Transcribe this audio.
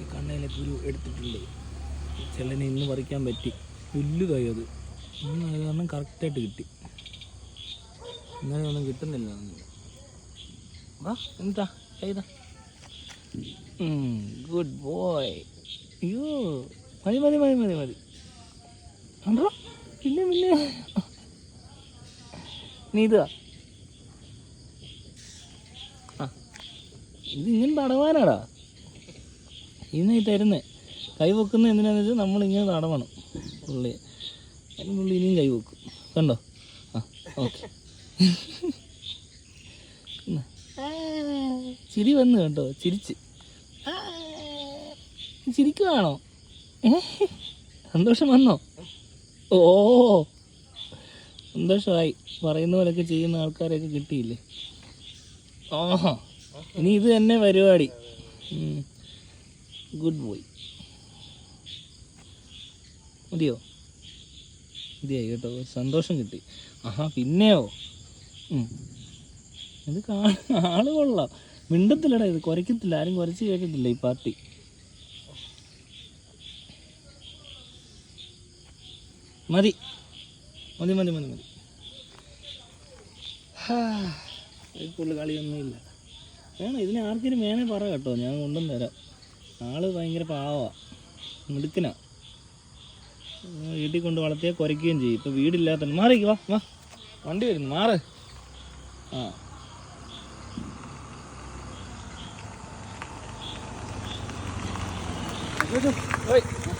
ഈ കണ്ണയിലെ കുരു എടുത്തിട്ടുണ്ട്. ചെല്ലനെ ഇന്ന് പറിക്കാൻ പറ്റി. പുല്ലുതായി അത്. കാരണം കറക്റ്റായിട്ട് കിട്ടി. ഇന്നലെ ഒന്നും കിട്ടുന്നില്ല. വാ എന്താ? ചെയ്താ. ഗുഡ് ബോയ് അയ്യോ മതി മതി മതി മതി മതി. കണ്ടോ? പിന്നെ പിന്നെ. നീതാ ഇത് ഇങ്ങനെ തടവാനാടാ. ഇന്ന് ഈ തരുന്നേ. കൈ വെക്കുന്ന എന്തിനാന്ന് വെച്ചാൽ നമ്മളിങ്ങനെ തടവണം. പുള്ളി. അതിന് പുള്ളി ഇനിയും കൈ വെക്കും. കണ്ടോ? ആ ഓക്കെ. ചിരി വന്നു കേട്ടോ ചിരിച്ച്. ചിരിക്കുവാണോ? സന്തോഷം വന്നോ? ഓ. സന്തോഷമായി. പറയുന്ന പോലെയൊക്കെ ചെയ്യുന്ന ആൾക്കാരെയൊക്കെ കിട്ടിയില്ലേ? ഓഹോ ഇനി ഇത് തന്നെ പരിപാടി. ഗുഡ് ബോയ് മതിയോ? മതിയായി കേട്ടോ. സന്തോഷം കിട്ടി. ആഹാ പിന്നെയോ. ഇത് കാ ആൾ കൊള്ളാം. മിണ്ടത്തില്ലടാ ഇത്. കുറയ്ക്കത്തില്ല. ആരും കുറച്ച് കേട്ടിട്ടില്ല ഈ പാർട്ടി. മതി. മതി മതി മതി മതി. പുള്ളി കളിയൊന്നുമില്ല. വേണം ഇതിന് ആർക്കിനും വേണേ പറ കേട്ടോ. ഞാൻ കൊണ്ടുവന്ന് തരാം. ആൾ ഭയങ്കര പാവാ. മിടുക്കനാ. വീട്ടിൽ കൊണ്ട് വളർത്തിയാൽ കുരയ്ക്കുകയും ചെയ്യും. ഇപ്പൊ വീടില്ലാത്ത മാറിക്ക് വാ വാ. വണ്ടി വരുന്നു മാറ്. ആ. ഓയ്.